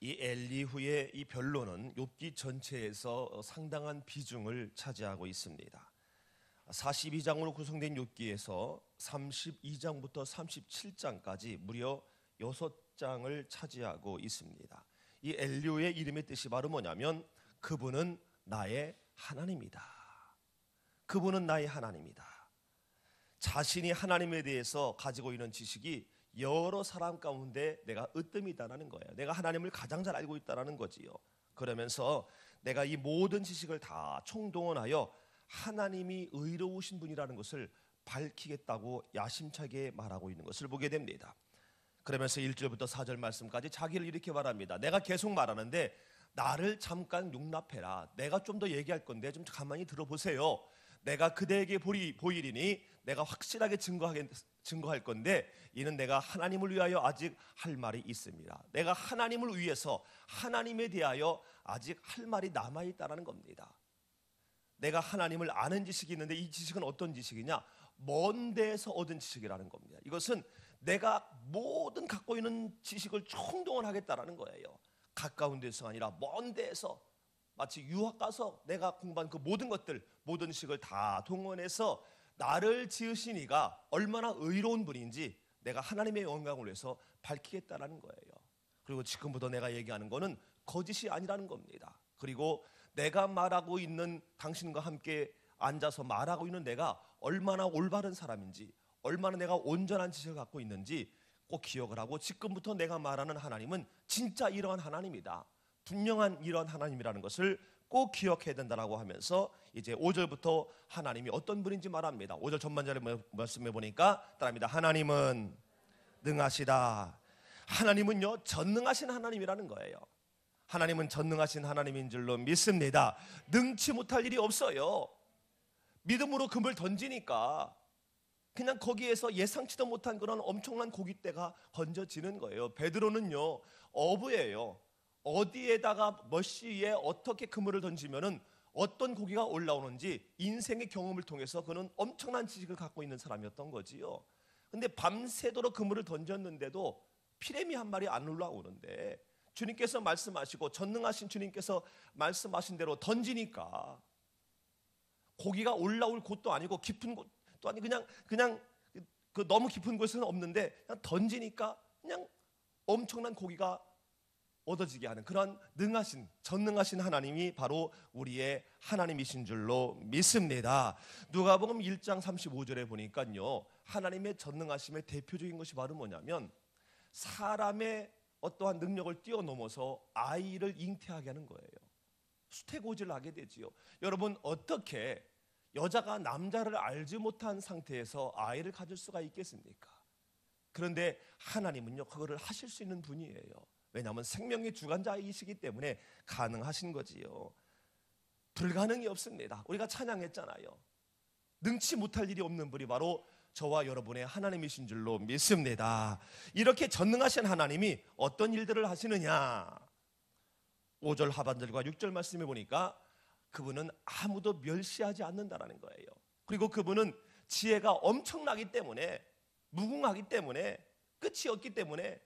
이 엘리후의 이 변론은 욥기 전체에서 상당한 비중을 차지하고 있습니다. 42장으로 구성된 욥기에서 32장부터 37장까지 무려 6장을 차지하고 있습니다. 이 엘리후의 이름의 뜻이 바로 뭐냐면 그분은 나의 하나님이다. 그분은 나의 하나님이다. 자신이 하나님에 대해서 가지고 있는 지식이 여러 사람 가운데 내가 으뜸이다라는 거예요. 내가 하나님을 가장 잘 알고 있다라는 거지요. 그러면서 내가 이 모든 지식을 다 총동원하여 하나님이 의로우신 분이라는 것을 밝히겠다고 야심차게 말하고 있는 것을 보게 됩니다. 그러면서 1절부터 4절 말씀까지 자기를 이렇게 말합니다. 내가 계속 말하는데 나를 잠깐 용납해라. 내가 좀 더 얘기할 건데 좀 가만히 들어보세요. 내가 그대에게 보이리니 내가 확실하게 증거하겠, 증거할 건데 이는 내가 하나님을 위하여 아직 할 말이 있습니다. 내가 하나님을 위해서 하나님에 대하여 아직 할 말이 남아 있다라는 겁니다. 내가 하나님을 아는 지식이 있는데 이 지식은 어떤 지식이냐? 먼 데에서 얻은 지식이라는 겁니다. 이것은 내가 모든 갖고 있는 지식을 총동원하겠다라는 거예요. 가까운 데서 아니라 먼 데에서 마치 유학 가서 내가 공부한 그 모든 것들 모든 지식을 다 동원해서 나를 지으신 이가 얼마나 의로운 분인지 내가 하나님의 영광을 위해서 밝히겠다라는 거예요. 그리고 지금부터 내가 얘기하는 거는 거짓이 아니라는 겁니다. 그리고 내가 말하고 있는 당신과 함께 앉아서 말하고 있는 내가 얼마나 올바른 사람인지, 얼마나 내가 온전한 지식을 갖고 있는지 꼭 기억을 하고 지금부터 내가 말하는 하나님은 진짜 이러한 하나님이다. 분명한 이러한 하나님이라는 것을 꼭 기억해야 된다라고 하면서 이제 5절부터 하나님이 어떤 분인지 말합니다. 5절 전반절에 뭐, 말씀해 보니까 따라합니다. 하나님은 능하시다. 하나님은요 전능하신 하나님이라는 거예요. 하나님은 전능하신 하나님인 줄로 믿습니다. 능치 못할 일이 없어요. 믿음으로 금을 던지니까 그냥 거기에서 예상치도 못한 그런 엄청난 고깃대가 건져지는 거예요. 베드로는요 어부예요. 어디에다가 몇 시에 어떻게 그물을 던지면은 어떤 고기가 올라오는지 인생의 경험을 통해서 그는 엄청난 지식을 갖고 있는 사람이었던 거지요. 근데 밤새도록 그물을 던졌는데도 피레미 한 마리 안 올라오는데 주님께서 말씀하시고 전능하신 주님께서 말씀하신 대로 던지니까 고기가 올라올 곳도 아니고 깊은 곳도 아니 그냥 그냥 그 너무 깊은 곳은 없는데 그냥 던지니까 그냥 엄청난 고기가 얻어지게 하는 그런 능하신 전능하신 하나님이 바로 우리의 하나님이신 줄로 믿습니다. 누가복음 1장 35절에 보니까요. 하나님의 전능하심의 대표적인 것이 바로 뭐냐면 사람의 어떠한 능력을 뛰어넘어서 아이를 잉태하게 하는 거예요. 수태고지를 하게 되지요. 여러분 어떻게 여자가 남자를 알지 못한 상태에서 아이를 가질 수가 있겠습니까? 그런데 하나님은요 그거를 하실 수 있는 분이에요. 왜냐하면 생명의 주관자이시기 때문에 가능하신 거지요. 불가능이 없습니다. 우리가 찬양했잖아요. 능치 못할 일이 없는 분이 바로 저와 여러분의 하나님이신 줄로 믿습니다. 이렇게 전능하신 하나님이 어떤 일들을 하시느냐? 5절 하반절과 6절 말씀해 보니까 그분은 아무도 멸시하지 않는다라는 거예요. 그리고 그분은 지혜가 엄청나기 때문에 무궁하기 때문에 끝이 없기 때문에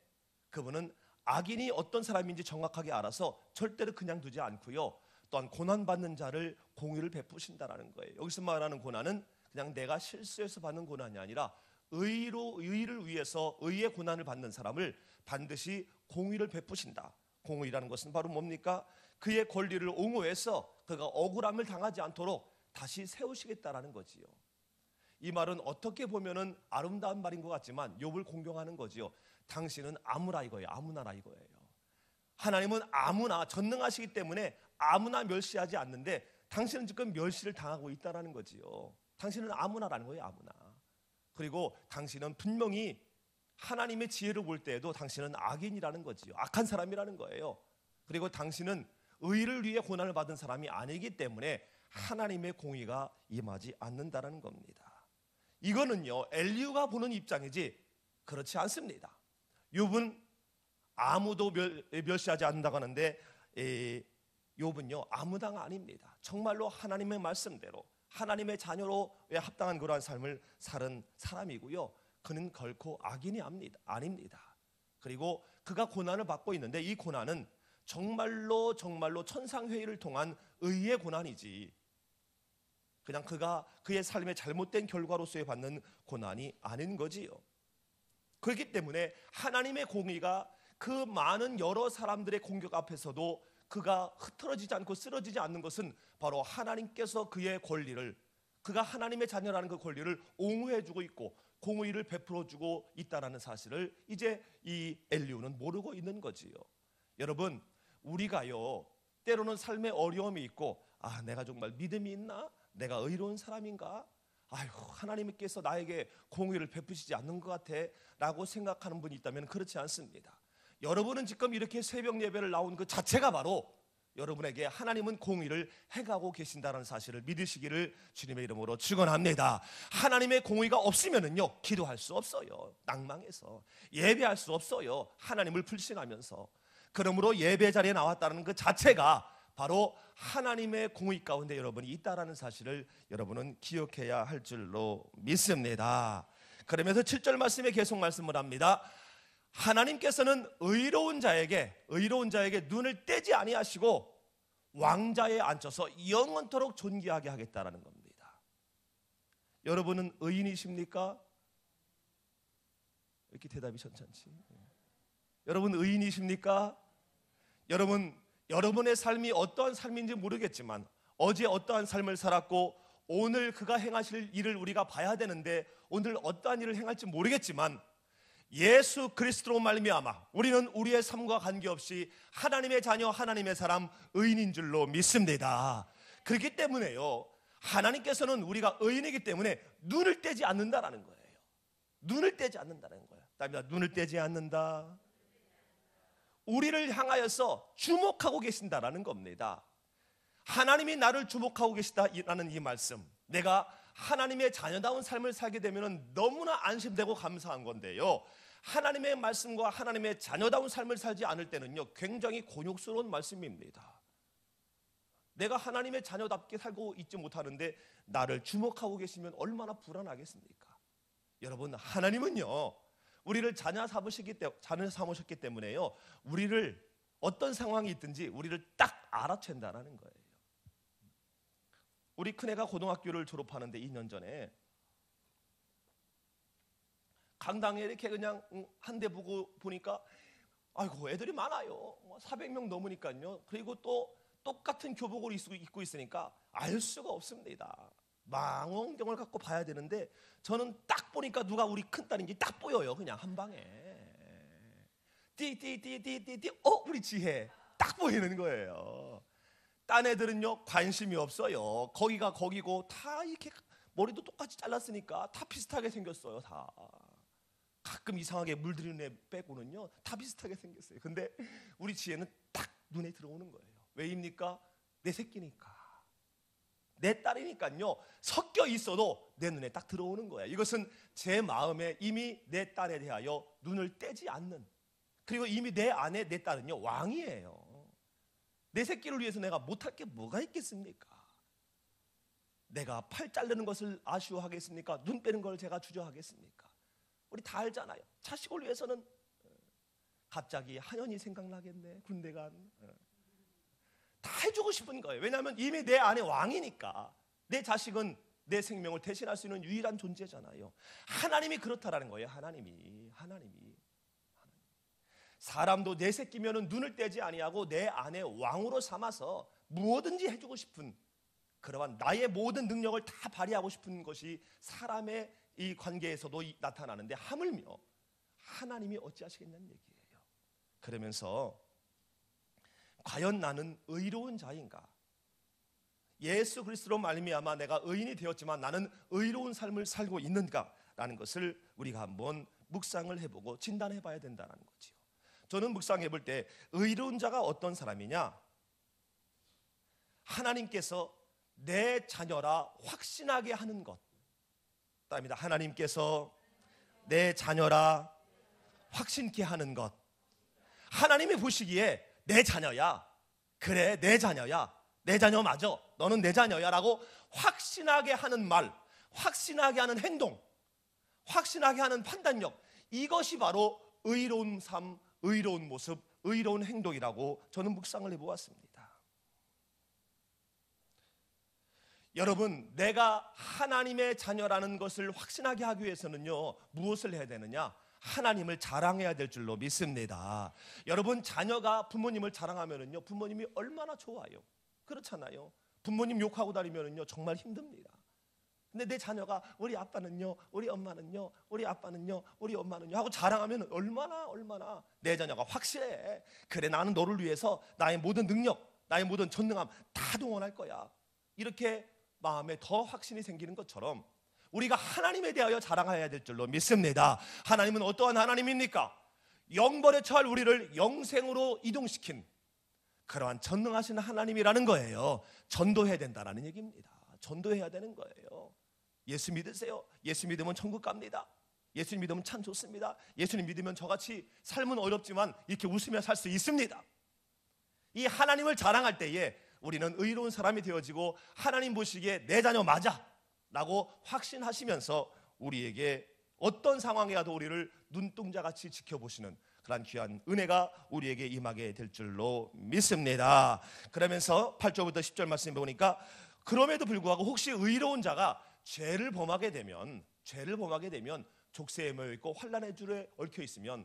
그분은 악인이 어떤 사람인지 정확하게 알아서 절대로 그냥 두지 않고요. 또한 고난 받는 자를 공의를 베푸신다라는 거예요. 여기서 말하는 고난은 그냥 내가 실수해서 받는 고난이 아니라 의로 의를 위해서 의의 고난을 받는 사람을 반드시 공의를 베푸신다. 공의라는 것은 바로 뭡니까? 그의 권리를 옹호해서 그가 억울함을 당하지 않도록 다시 세우시겠다라는 거지요. 이 말은 어떻게 보면은 아름다운 말인 것 같지만 욥을 공경하는 거지요. 당신은 아무나 이거예요. 아무나라 이거예요. 하나님은 아무나 전능하시기 때문에 아무나 멸시하지 않는데 당신은 지금 멸시를 당하고 있다라는 거지요. 당신은 아무나라는 거예요. 아무나. 그리고 당신은 분명히 하나님의 지혜를 볼 때에도 당신은 악인이라는 거지요. 악한 사람이라는 거예요. 그리고 당신은 의를 위해 고난을 받은 사람이 아니기 때문에 하나님의 공의가 임하지 않는다는 겁니다. 이거는요 엘리우가 보는 입장이지 그렇지 않습니다. 욥은 아무도 멸, 멸시하지 않는다고 하는데 에, 욥은요 아무당 아닙니다. 정말로 하나님의 말씀대로 하나님의 자녀로 합당한 그러한 삶을 사는 사람이고요. 그는 결코 악인이 아닙니다. 그리고 그가 고난을 받고 있는데 이 고난은 정말로 정말로 천상회의를 통한 의의 고난이지. 그냥 그가 그의 삶의 잘못된 결과로서의 받는 고난이 아닌 거지요. 그렇기 때문에 하나님의 공의가 그 많은 여러 사람들의 공격 앞에서도 그가 흐트러지지 않고 쓰러지지 않는 것은 바로 하나님께서 그의 권리를 그가 하나님의 자녀라는 그 권리를 옹호해 주고 있고 공의를 베풀어 주고 있다라는 사실을 이제 이 엘리우는 모르고 있는 거지요. 여러분, 우리가요. 때로는 삶에 어려움이 있고 아, 내가 정말 믿음이 있나? 내가 의로운 사람인가? 아유, 하나님께서 나에게 공의를 베푸시지 않는 것 같아. 라고 생각하는 분이 있다면 그렇지 않습니다. 여러분은 지금 이렇게 새벽 예배를 나온 그 자체가 바로 여러분에게 하나님은 공의를 행하고 계신다는 사실을 믿으시기를 주님의 이름으로 축원합니다. 하나님의 공의가 없으면은요 기도할 수 없어요. 낭망해서 예배할 수 없어요. 하나님을 불신하면서 그러므로 예배 자리에 나왔다는 그 자체가 바로 하나님의 공의 가운데 여러분이 있다라는 사실을 여러분은 기억해야 할 줄로 믿습니다. 그러면서 7절 말씀에 계속 말씀을 합니다. 하나님께서는 의로운 자에게 의로운 자에게 눈을 떼지 아니하시고 왕자에 앉혀서 영원토록 존귀하게 하겠다라는 겁니다. 여러분은 의인이십니까? 이렇게 대답이 천천치. 여러분 의인이십니까? 여러분 여러분의 삶이 어떠한 삶인지 모르겠지만 어제 어떠한 삶을 살았고 오늘 그가 행하실 일을 우리가 봐야 되는데 오늘 어떠한 일을 행할지 모르겠지만 예수 그리스도로 말미암아 우리는 우리의 삶과 관계없이 하나님의 자녀 하나님의 사람 의인인 줄로 믿습니다. 그렇기 때문에요. 하나님께서는 우리가 의인이기 때문에 눈을 떼지 않는다라는 거예요. 눈을 떼지 않는다는 거예요. 답니다. 눈을 떼지 않는다. 우리를 향하여서 주목하고 계신다라는 겁니다. 하나님이 나를 주목하고 계시다라는 이 말씀. 내가 하나님의 자녀다운 삶을 살게 되면 너무나 안심되고 감사한 건데요. 하나님의 말씀과 하나님의 자녀다운 삶을 살지 않을 때는요, 굉장히 곤욕스러운 말씀입니다. 내가 하나님의 자녀답게 살고 있지 못하는데 나를 주목하고 계시면 얼마나 불안하겠습니까? 여러분, 하나님은요, 우리를 자녀 삼으시기 때 자녀 삼으셨기 때문에요. 우리를 어떤 상황이 있든지 우리를 딱 알아챈다라는 거예요. 우리 큰애가 고등학교를 졸업하는데 2년 전에 강당에 이렇게 그냥 한 대 보고 보니까 아이고 애들이 많아요. 400명 뭐 넘으니까요. 그리고 또 똑같은 교복을 입고 있으니까 알 수가 없습니다. 망원경을 갖고 봐야 되는데 저는 딱 보니까 누가 우리 큰 딸인지 딱 보여요. 그냥 한 방에. 띠띠띠띠띠띠 어 우리 지혜 딱 보이는 거예요. 딴 애들은요 관심이 없어요. 거기가 거기고 다 이렇게 머리도 똑같이 잘랐으니까 다 비슷하게 생겼어요. 다. 가끔 이상하게 물들이는 애 빼고는요 다 비슷하게 생겼어요. 근데 우리 지혜는 딱 눈에 들어오는 거예요. 왜입니까? 내 새끼니까. 내 딸이니까요. 섞여 있어도 내 눈에 딱 들어오는 거야. 이것은 제 마음에 이미 내 딸에 대하여 눈을 떼지 않는 그리고 이미 내 안에 내 딸은요 왕이에요. 내 새끼를 위해서 내가 못할 게 뭐가 있겠습니까? 내가 팔 자르는 것을 아쉬워하겠습니까? 눈 빼는 걸 제가 주저하겠습니까? 우리 다 알잖아요. 자식을 위해서는 어, 갑자기 한연이 생각나겠네. 군대 간. 어. 다 해주고 싶은 거예요. 왜냐하면 이미 내 안에 왕이니까 내 자식은 내 생명을 대신할 수 있는 유일한 존재잖아요. 하나님이 그렇다라는 거예요. 하나님이 하나님이 사람도 내 새끼면은 눈을 떼지 아니하고 내 안에 왕으로 삼아서 무엇든지 해주고 싶은 그러한 나의 모든 능력을 다 발휘하고 싶은 것이 사람의 이 관계에서도 나타나는데 하물며 하나님이 어찌하시겠냐는 얘기예요. 그러면서 과연 나는 의로운 자인가? 예수 그리스도로 말미암아 내가 의인이 되었지만 나는 의로운 삶을 살고 있는가라는 것을 우리가 한번 묵상을 해보고 진단해 봐야 된다는 거지요. 저는 묵상해 볼 때 의로운 자가 어떤 사람이냐? 하나님께서 내 자녀라 확신하게 하는 것. 답니다. 하나님께서 내 자녀라 확신케 하는 것. 하나님이 보시기에 내 자녀야. 그래, 내 자녀야. 내 자녀 맞아. 너는 내 자녀야. 라고 확신하게 하는 말, 확신하게 하는 행동, 확신하게 하는 판단력. 이것이 바로 의로운 삶, 의로운 모습, 의로운 행동이라고 저는 묵상을 해보았습니다. 여러분, 내가 하나님의 자녀라는 것을 확신하게 하기 위해서는요, 무엇을 해야 되느냐? 하나님을 자랑해야 될 줄로 믿습니다. 여러분, 자녀가 부모님을 자랑하면은요, 부모님이 얼마나 좋아요. 그렇잖아요. 부모님 욕하고 다니면은요, 정말 힘듭니다. 근데 내 자녀가 우리 아빠는요, 우리 엄마는요, 우리 아빠는요, 우리 엄마는요 하고 자랑하면 얼마나 얼마나 내 자녀가 확실해. 그래 나는 너를 위해서 나의 모든 능력, 나의 모든 전능함 다 동원할 거야. 이렇게 마음에 더 확신이 생기는 것처럼 우리가 하나님에 대하여 자랑해야 될 줄로 믿습니다. 하나님은 어떠한 하나님입니까? 영벌에 처할 우리를 영생으로 이동시킨 그러한 전능하신 하나님이라는 거예요. 전도해야 된다라는 얘기입니다. 전도해야 되는 거예요. 예수 믿으세요. 예수 믿으면 천국 갑니다. 예수 믿으면 참 좋습니다. 예수님 믿으면 저같이 삶은 어렵지만 이렇게 웃으며 살 수 있습니다. 이 하나님을 자랑할 때에 우리는 의로운 사람이 되어지고 하나님 보시기에 내 자녀 맞아 라고 확신하시면서 우리에게 어떤 상황에 가도 우리를 눈동자 같이 지켜보시는 그러한 귀한 은혜가 우리에게 임하게 될 줄로 믿습니다. 그러면서 8절부터 10절 말씀 보니까 그럼에도 불구하고 혹시 의로운 자가 죄를 범하게 되면 죄를 범하게 되면 족쇄에 모 있고 환란의 줄에 얽혀 있으면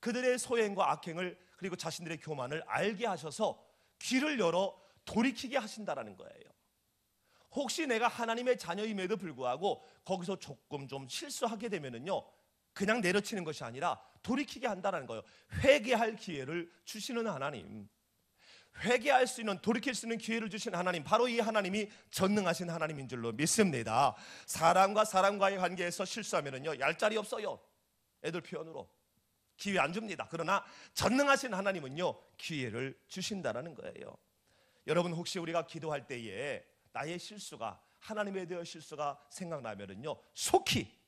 그들의 소행과 악행을 그리고 자신들의 교만을 알게 하셔서 귀를 열어 돌이키게 하신다라는 거예요. 혹시 내가 하나님의 자녀임에도 불구하고 거기서 조금 좀 실수하게 되면은요. 그냥 내려치는 것이 아니라 돌이키게 한다라는 거예요. 회개할 기회를 주시는 하나님. 회개할 수 있는 돌이킬 수 있는 기회를 주신 하나님 바로 이 하나님이 전능하신 하나님인 줄로 믿습니다. 사람과 사람과의 관계에서 실수하면은요 얄짤이 없어요. 애들 표현으로 기회 안 줍니다. 그러나 전능하신 하나님은요 기회를 주신다라는 거예요. 여러분 혹시 우리가 기도할 때에 나의 실수가 하나님에 대한 실수가 생각나면은요 속히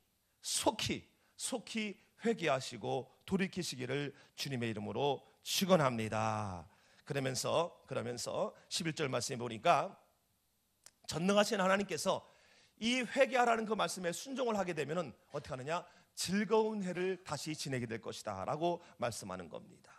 속히 속히 회개하시고 돌이키시기를 주님의 이름으로 축원합니다. 그러면서 그러면서 11절 말씀에 보니까 전능하신 하나님께서 이 회개하라는 그 말씀에 순종을 하게 되면은 어떻게 하느냐? 즐거운 해를 다시 지내게 될 것이다라고 말씀하는 겁니다.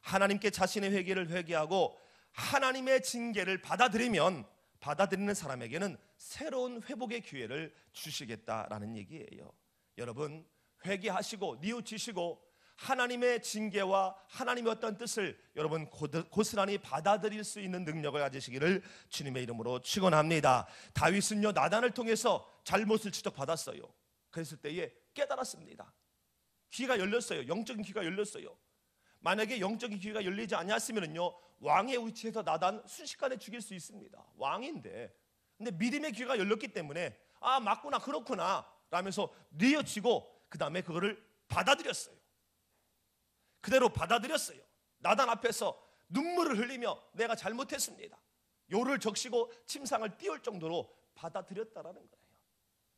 하나님께 자신의 회개를 회개하고 하나님의 징계를 받아들이면 받아들이는 사람에게는 새로운 회복의 기회를 주시겠다라는 얘기예요. 여러분 회개하시고 뉘우치시고 하나님의 징계와 하나님의 어떤 뜻을 여러분 고스란히 받아들일 수 있는 능력을 가지시기를 주님의 이름으로 축원합니다. 다윗은요 나단을 통해서 잘못을 지적받았어요. 그랬을 때에 깨달았습니다. 귀가 열렸어요. 영적인 귀가 열렸어요. 만약에 영적인 귀가 열리지 않았으면요 왕의 위치에서 나단 순식간에 죽일 수 있습니다. 왕인데. 근데 믿음의 귀가 열렸기 때문에 아, 맞구나. 그렇구나. 라면서 뉘어치고 그다음에 그거를 받아들였어요. 그대로 받아들였어요. 나단 앞에서 눈물을 흘리며 내가 잘못했습니다. 요를 적시고 침상을 띄울 정도로 받아들였다라는 거예요.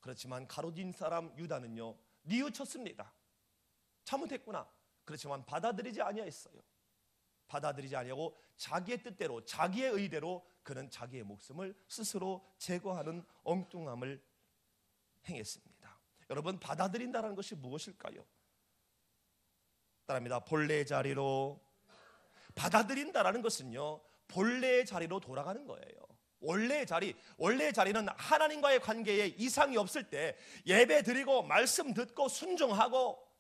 그렇지만 가로진 사람 유다는요. 뉘우쳤습니다. 잘못했구나. 그렇지만 받아들이지 아니하였어요. 받아들이지 아니하고 자기의 뜻대로 자기의 의대로 그는 자기의 목숨을 스스로 제거하는 엉뚱함을 행했습니다. 여러분 받아들인다는 것이 무엇일까요? 따라합니다. 본래 자리로 받아들인다라는 것은요. 본래의 자리로 돌아가는 거예요. 원래의 자리, 원래의 자리는 하나님과의 관계에 이상이 없을 때 예배 드리고 말씀 듣고 순종하고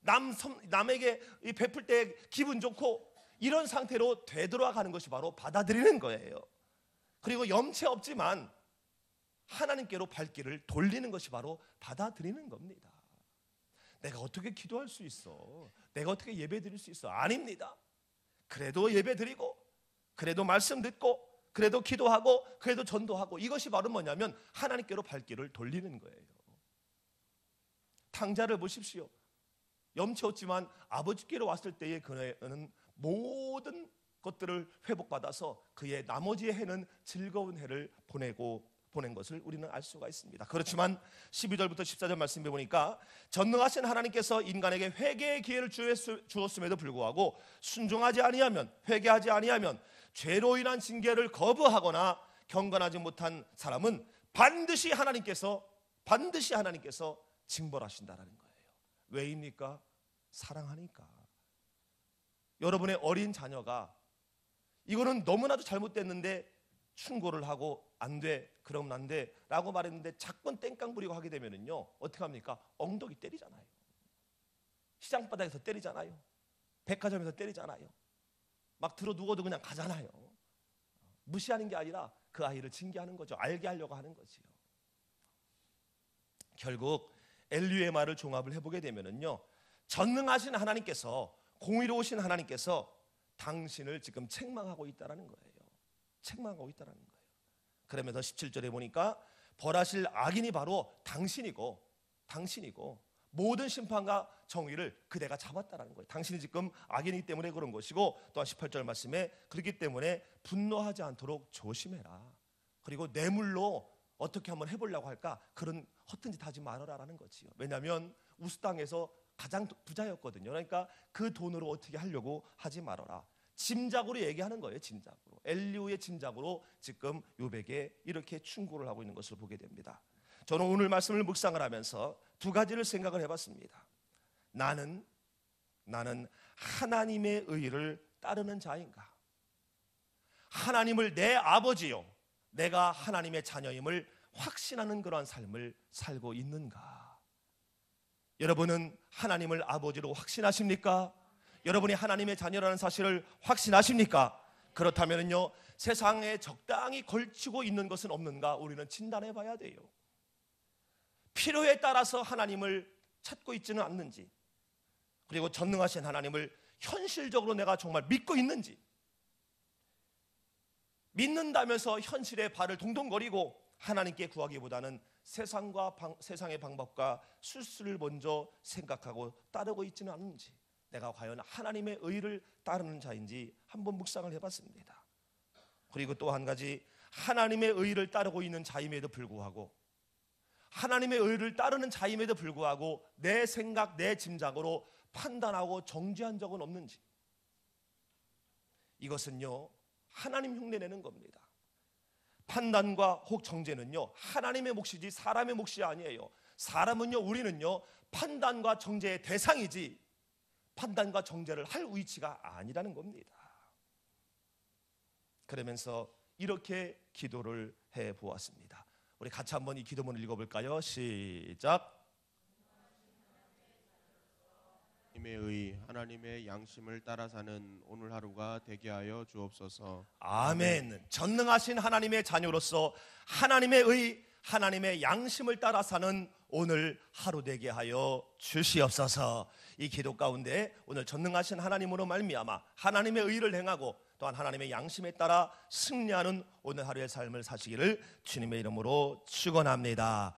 남 남에게 베풀 때 기분 좋고 이런 상태로 되돌아가는 것이 바로 받아들이는 거예요. 그리고 염치 없지만 하나님께로 발길을 돌리는 것이 바로 받아들이는 겁니다. 내가 어떻게 기도할 수 있어? 내가 어떻게 예배 드릴 수 있어? 아닙니다. 그래도 예배 드리고, 그래도 말씀 듣고, 그래도 기도하고, 그래도 전도하고, 이것이 바로 뭐냐면 하나님께로 발길을 돌리는 거예요. 탕자를 보십시오. 염치 없지만 아버지께로 왔을 때의 그는 모든 것들을 회복받아서 그의 나머지 해는 즐거운 해를 보내고 보낸 것을 우리는 알 수가 있습니다. 그렇지만 12절부터 14절 말씀해 보니까 전능하신 하나님께서 인간에게 회개의 기회를 주었음에도 불구하고 순종하지 아니하면 회개하지 아니하면 죄로 인한 징계를 거부하거나 경건하지 못한 사람은 반드시 하나님께서 반드시 하나님께서 징벌하신다라는 거예요. 왜입니까? 사랑하니까. 여러분의 어린 자녀가 이거는 너무나도 잘못됐는데 충고를 하고 안 돼, 그러면 안 돼, 라고 말했는데 자꾸 땡깡 부리고 하게 되면은요, 어떻게 합니까? 엉덩이 때리잖아요. 시장바닥에서 때리잖아요. 백화점에서 때리잖아요. 막 들어 누워도 그냥 가잖아요. 무시하는 게 아니라 그 아이를 징계하는 거죠. 알게 하려고 하는 거지요. 결국 엘리의 말을 종합을 해보게 되면은요, 전능하신 하나님께서 공의로우신 하나님께서 당신을 지금 책망하고 있다라는 거예요. 책망하고 있다라는 거예요. 그러면서 17절에 보니까 벌하실 악인이 바로 당신이고 당신이고 모든 심판과 정의를 그대가 잡았다라는 거예요. 당신이 지금 악인이기 때문에 그런 것이고 또한 18절 말씀에 그렇기 때문에 분노하지 않도록 조심해라. 그리고 뇌물로 어떻게 한번 해보려고 할까 그런 허튼 짓 하지 말아라라는 거지요. 왜냐하면 우스 땅에서 가장 부자였거든요. 그러니까 그 돈으로 어떻게 하려고 하지 말아라. 짐작으로 얘기하는 거예요. 짐작으로 엘리우의 짐작으로 지금 요백에 이렇게 충고를 하고 있는 것을 보게 됩니다. 저는 오늘 말씀을 묵상을 하면서 두 가지를 생각을 해봤습니다. 나는 나는 하나님의 의를 따르는 자인가? 하나님을 내 아버지요. 내가 하나님의 자녀임을 확신하는 그러한 삶을 살고 있는가? 여러분은 하나님을 아버지로 확신하십니까? 여러분이 하나님의 자녀라는 사실을 확신하십니까? 그렇다면요 세상에 적당히 걸치고 있는 것은 없는가 우리는 진단해 봐야 돼요. 필요에 따라서 하나님을 찾고 있지는 않는지 그리고 전능하신 하나님을 현실적으로 내가 정말 믿고 있는지 믿는다면서 현실에 발을 동동거리고 하나님께 구하기보다는 세상과 방, 세상의 방법과 술수를 먼저 생각하고 따르고 있지는 않은지 내가 과연 하나님의 의를 따르는 자인지 한번 묵상을 해봤습니다. 그리고 또 한 가지 하나님의 의를 따르고 있는 자임에도 불구하고 하나님의 의를 따르는 자임에도 불구하고 내 생각, 내 짐작으로 판단하고 정죄한 적은 없는지 이것은요 하나님 흉내내는 겁니다. 판단과 혹 정죄는요 하나님의 몫이지 사람의 몫이 아니에요. 사람은요 우리는요 판단과 정죄의 대상이지 판단과 정죄를 할 위치가 아니라는 겁니다. 그러면서 이렇게 기도를 해 보았습니다. 우리 같이 한번 이 기도문을 읽어볼까요? 시작. 하나님의 의, 하나님의 양심을 따라 사는 오늘 하루가 되게 하여 주옵소서. 아멘. 전능하신 하나님의 자녀로서 하나님의 의, 하나님의 양심을 따라 사는 오늘 하루 되게 하여 주시옵소서. 이 기도 가운데 오늘 전능하신 하나님으로 말미암아 하나님의 의를 행하고 또한 하나님의 양심에 따라 승리하는 오늘 하루의 삶을 사시기를 주님의 이름으로 축원합니다.